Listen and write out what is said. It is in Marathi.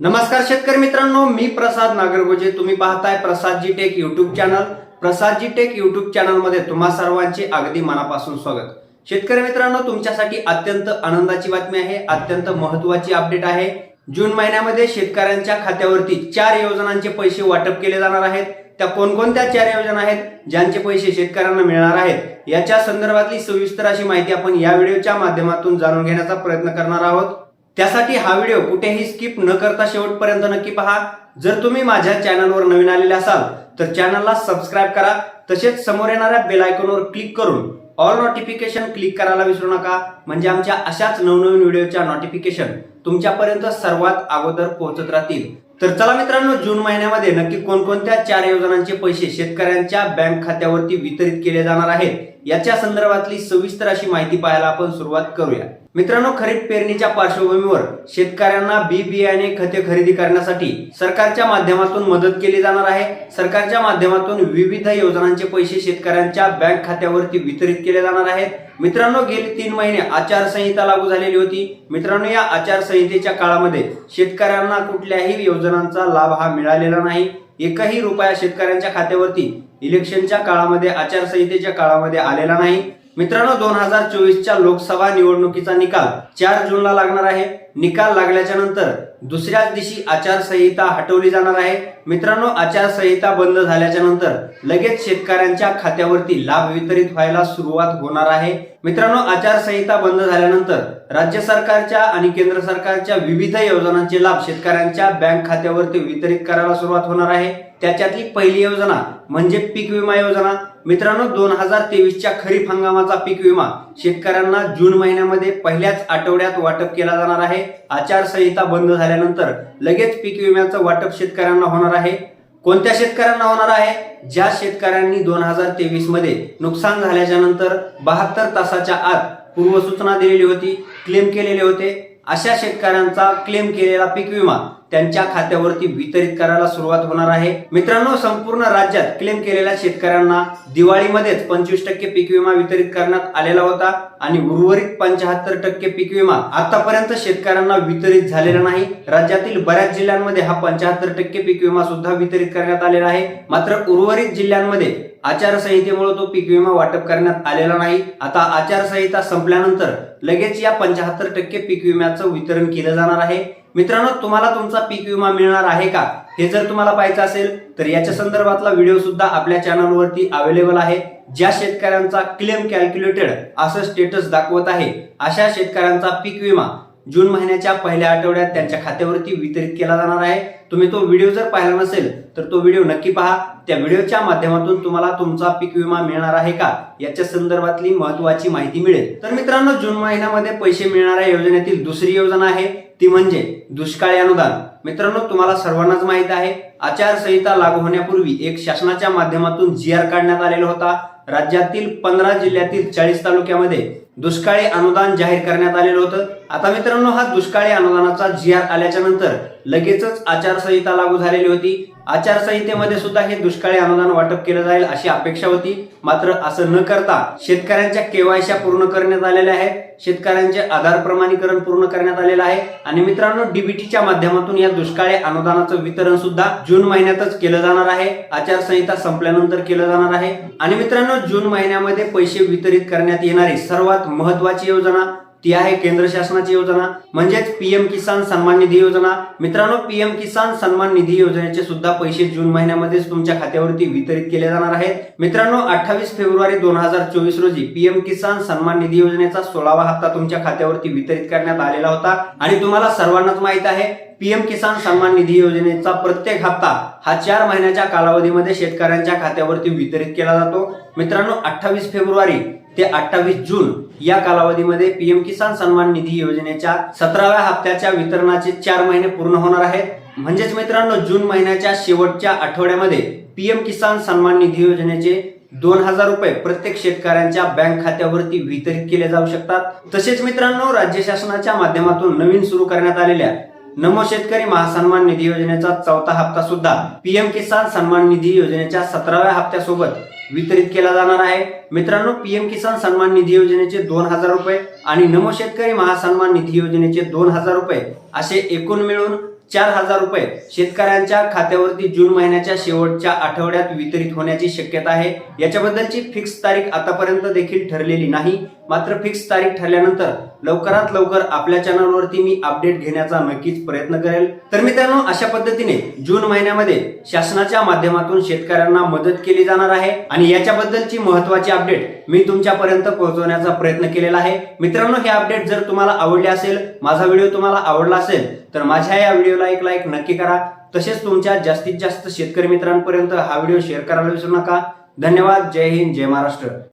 नमस्कार शेतकरी मित्रांनो मी प्रसाद नागरगोजे. तुम्ही पाहताय Prasadji tech YouTube channel Prasadji tech YouTube चॅनलमध्ये तुम्हा सर्वांचे अगदी मनापासून स्वागत. शेतकरी मित्रांनो तुमच्यासाठी अत्यंत आनंदाची बातमी आहे अत्यंत महत्वाची अपडेट आहे. जून महिन्यामध्ये शेतकऱ्यांच्या खात्यावरती चार योजनांचे पैसे वाटप केले जाणार आहेत. त्या कोणकोणत्या चार योजना आहेत ज्यांचे पैसे शेतकऱ्यांना मिळणार आहेत याच्या संदर्भातली सविस्तर अशी माहिती आपण या व्हिडिओच्या माध्यमातून जाणून घेण्याचा प्रयत्न करणार आहोत. त्यासाठी हा व्हिडिओ कुठेही स्किप न करता शेवटपर्यंत नक्की पहा. जर तुम्ही माझ्या चॅनलवर नवीन आलेले असाल तर चॅनलला सबस्क्राईब करा. तसेच समोर येणाऱ्या बेल आयकॉनवर क्लिक करून ऑल नोटिफिकेशन क्लिक करायला विसरू नका. म्हणजे आमच्या अशाच नवनवीन व्हिडिओच्या नोटिफिकेशन तुमच्यापर्यंत सर्वात अगोदर पोहोचत राहतील. तर चला मित्रांनो जून महिन्यामध्ये नक्की कोणकोणत्या चार योजनांचे पैसे शेतकऱ्यांच्या बँक खात्यावरती वितरित केले जाणार आहेत याच्या संदर्भातली सविस्तर अशी माहिती पाहायला आपण सुरुवात करूया. मित्रांनो खरीप पेरणीच्या पार्श्वभूमीवर शेतकऱ्यांना बी बियाणे खते खरेदी करण्यासाठी सरकारच्या माध्यमातून मदत केली जाणार आहे. सरकारच्या माध्यमातून विविध योजनांचे पैसे शेतकऱ्यांच्या बँक खात्यावरती वितरित केले जाणार आहेत. मित्रांनो गेली तीन महिने आचारसंहिता लागू झालेली होती. मित्रांनो या आचारसंहितेच्या काळामध्ये शेतकऱ्यांना कुठल्याही योजनांचा लाभ हा मिळालेला नाही. एकही रुपया शेतकऱ्यांच्या खात्यावरती इलेक्शनच्या काळामध्ये आचारसंहितेच्या काळामध्ये आलेला नाही. मित्रांनो दोन हजार चोवीसच्या लोकसभा निवडणुकीचा निकाल चार जूनला लागणार आहे. निकाल लागल्याच्या नंतर दुसऱ्याच दिवशी आचारसंहिता हटवली जाणार आहे. मित्रांनो आचारसंहिता बंद झाल्याच्यानंतर लगेच शेतकऱ्यांच्या खात्यावरती लाभ वितरित व्हायला सुरुवात होणार आहे. मित्रांनो आचारसंहिता बंद झाल्यानंतर राज्य सरकारच्या आणि केंद्र सरकारच्या विविध योजनांचे लाभ शेतकऱ्यांच्या बँक खात्यावरती वितरित करायला सुरुवात होणार आहे. त्याच्यातली पहिली योजना म्हणजे पीक विमा योजना. मित्रांनो दोन हजार तेवीसच्या खरीप हंगामाचा पीक विमा शेतकऱ्यांना जून महिन्यामध्ये पहिल्याच आठवड्यात वाटप केला जाणार आहे. आचारसंहिता बंद झाल्यानंतर लगेच पीक विम्याचं वाटप शेतकऱ्यांना होणार आहे. कोणत्या शेतकऱ्यांना होणार आहे? ज्या शेतकऱ्यांनी दोन हजार तेवीसमध्ये नुकसान झाल्याच्यानंतर बहात्तर तासाच्या आत पूर्वसूचना दिलेली होती क्लेम केलेले होते. अशा शेतकऱ्यांचा क्लेम केलेला पीक विमा त्यांच्या खात्यावरती वितरित करायला सुरुवात होणार आहे. मित्रांनो संपूर्ण राज्यात क्लेम केलेल्या शेतकऱ्यांना दिवाळीमध्येच पंचवीस टक्के पीक विमा वितरित करण्यात आलेला होता आणि उर्वरित पंच्याहत्तर टक्के पीक विमा आतापर्यंत शेतकऱ्यांना वितरित झालेला नाही. राज्यातील बऱ्याच जिल्ह्यांमध्ये हा पंच्याहत्तर टक्के पीक विमा सुद्धा वितरित करण्यात आलेला आहे. मात्र उर्वरित जिल्ह्यांमध्ये आचारसंहितेमुळे तो पीक विमा वाटप करण्यात आलेला नाही. आता आचारसंहिता संपल्यानंतर लगेच या पंचाहत्तर टक्के पीक विम्याचं वितरण केलं जाणार आहे. मित्रांनो तुम्हाला तुमचा पीक विमा मिळणार आहे का? हे जर तुम्हाला पाहायचं असेल तर याच्या संदर्भातला व्हिडिओ सुद्धा आपल्या चॅनलवरती अवेलेबल आहे. ज्या शेतकऱ्यांचा क्लेम कॅल्क्युलेटेड असं स्टेटस दाखवत आहे अशा शेतकऱ्यांचा पीक विमा जून महिन्याच्या पहिल्या आठवड्यात त्यांच्या खात्यावरती वितरित केला जाणार आहे. तुम्ही तो व्हिडिओ जर पाहिला नसेल तर तो व्हिडिओ नक्की पहा. त्या व्हिडिओच्या माध्यमातून तुम्हाला तुमचा पीक विमा मिळणार आहे का? याच्या संदर्भातली महत्वाची माहिती मिळेल. तर मित्रांनो जून महिन्यामध्ये पैसे मिळणाऱ्या योजनेतील दुसरी योजना आहे. ती म्हणजे दुष्काळी अनुदान. मित्रांनो तुम्हाला सर्वांनाच माहीत आहे. आचारसंहिता लागू होण्यापूर्वी एक शासनाच्या माध्यमातून जी आर काढण्यात आलेला होता. राज्यातील पंधरा जिल्ह्यातील चाळीस तालुक्यामध्ये दुष्काळी अनुदान जाहीर करण्यात आलेलं होतं. आता मित्रांनो हा दुष्काळी अनुदानाचा जी आर आल्याच्यानंतर लगेचच आचारसंहिता लागू झालेली होती. आचारसंहितेमध्ये सुद्धा हे दुष्काळी अनुदान वाटप केलं जाईल अशी अपेक्षा होती. मात्र असं न करता शेतकऱ्यांच्या केवायशा पूर्ण करण्यात आलेल्या आहेत. शेतकऱ्यांचे आधार प्रमाणीकरण पूर्ण करण्यात आलेलं आहे. आणि मित्रांनो डीबीटीच्या माध्यमातून या दुष्काळी अनुदानाचं वितरण सुद्धा जून महिन्यातच केलं जाणार आहे. आचारसंहिता संपल्यानंतर केलं जाणार आहे. आणि मित्रांनो जून महिन्यामध्ये पैसे वितरित करण्यात येणारी सर्वात महत्वाची योजना ती आहे केंद्र शासनाची योजना. म्हणजेच पीएम किसान सन्मान निधी योजना. मित्रांनो पीएम किसान सन्मान निधी योजनेचे सुद्धा पैसे जून महिन्यामध्येच तुमच्या खात्यावरती वितरित केले जाणार आहेत. मित्रांनो अठ्ठावीस फेब्रुवारी दोन हजार चोवीस रोजी पीएम किसान सन्मान निधी योजनेचा सोळावा हप्ता तुमच्या खात्यावरती वितरित करण्यात आलेला होता. आणि तुम्हाला सर्वांनाच माहीत आहे पीएम किसान सन्मान निधी योजनेचा प्रत्येक हप्ता हा चार महिन्याच्या कालावधीमध्ये शेतकऱ्यांच्या खात्यावरती वितरित केला जातो. मित्रांनो अठ्ठावीस फेब्रुवारी ते अठ्ठावीस जून या कालावधीमध्ये पीएम किसान सन्मान निधी योजनेच्या सतराव्या हप्त्याच्या वितरणाचे चार महिने पूर्ण होणार आहेत. म्हणजेच मित्रांनो जून महिन्याच्या शेवटच्या आठवड्यामध्ये पीएम किसान सन्मान निधी योजनेचे दोन हजार रुपये प्रत्येक शेतकऱ्यांच्या बँक खात्यावरती वितरित केले जाऊ शकतात. तसेच मित्रांनो राज्य शासनाच्या माध्यमातून नवीन सुरू करण्यात आलेल्या नमो शेतकरी महासन्मान निधी योजनेचा चौथा हप्ता सुद्धा पीएम किसान सन्मान निधी योजनेच्या सतराव्या हप्त्यासोबत वितरित केला जाणार आहे. मित्रांनो पीएम किसान सन्मान निधी योजनेचे दोन हजार रुपये आणि नमो शेतकरी महासन्मान निधी योजनेचे दोन हजार रुपये असे एकूण मिळून चार हजार रुपये शेतकऱ्यांच्या खात्यावरती जून महिन्याच्या शेवटच्या आठवड्यात वितरित होण्याची शक्यता आहे. याच्याबद्दलची फिक्स तारीख आतापर्यंत देखील ठरलेली नाही. मात्र फिक्स तारीख ठरल्यानंतर लवकरात लवकर आपल्या चॅनलवरती मी अपडेट घेण्याचा नक्कीच प्रयत्न करेल. तर मित्रांनो अशा पद्धतीने जून महिन्यामध्ये शासनाच्या माध्यमातून शेतकऱ्यांना मदत केली जाणार आहे आणि याच्याबद्दलची महत्वाची अपडेट मी तुमच्यापर्यंत पोहोचवण्याचा प्रयत्न केलेला आहे. मित्रांनो हे अपडेट जर तुम्हाला आवडले असेल माझा व्हिडिओ तुम्हाला आवडला असेल तर माझ्या या व्हिडिओला एक लाईक नक्की करा. तसेच तुमच्या जास्तीत जास्त शेतकरी मित्रांपर्यंत हा व्हिडिओ शेअर करायला विसरू नका. धन्यवाद. जय हिंद. जय महाराष्ट्र.